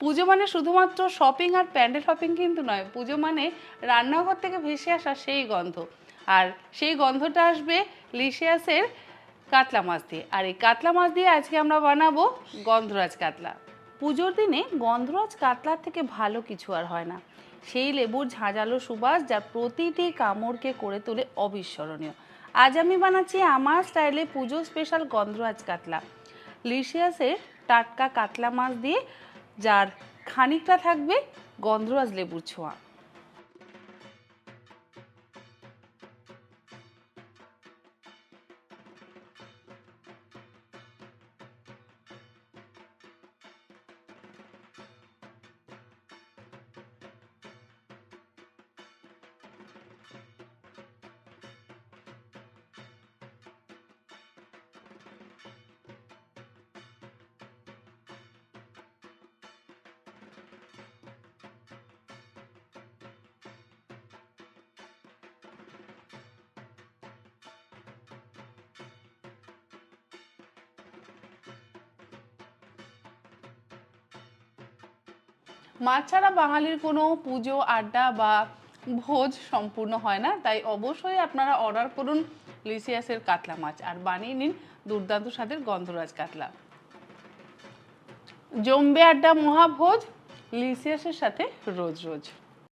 পুজো মানে শুধুমাত্র শপিং আর প্যান্ডেল শপিং কিন্তু নয়, পুজো মানে রান্নাঘর থেকে ভেসে আসা সেই গন্ধ। আর সেই গন্ধটা আসবে লিশিয়াসের কাতলা মাছ দিয়ে। আর এই কাতলা মাছ দিয়ে আজকে আমরা বানাবো গন্ধরাজ কাতলা। পুজোর দিনে গন্ধরাজ কাতলার থেকে ভালো কিছু আর হয় না। সেই লেবুর ঝাঁঝালো সুবাস যা প্রতিটি কামড়কে করে তোলে অবিস্মরণীয়। আজ আমি বানাচ্ছি আমার স্টাইলে পুজো স্পেশাল গন্ধরাজ কাতলা। লিশিয়াসের টাটকা কাতলা মাছ দিয়ে যার খানিকটা থাকবে গন্ধরাজ লেবুর ছোঁয়া। মাছ ছাড়া বাঙালির কোনো পুজো, আড্ডা বা ভোজ সম্পূর্ণ হয় না। তাই অবশ্যই আপনারা অর্ডার করুন লিসিয়াসের কাতলা মাছ আর বানিয়ে নিন দুর্দান্ত স্বাদের গন্ধরাজ কাতলা। জম্বে আড্ডা মহাভোজ লিসিয়াসের সাথে রোজ রোজ।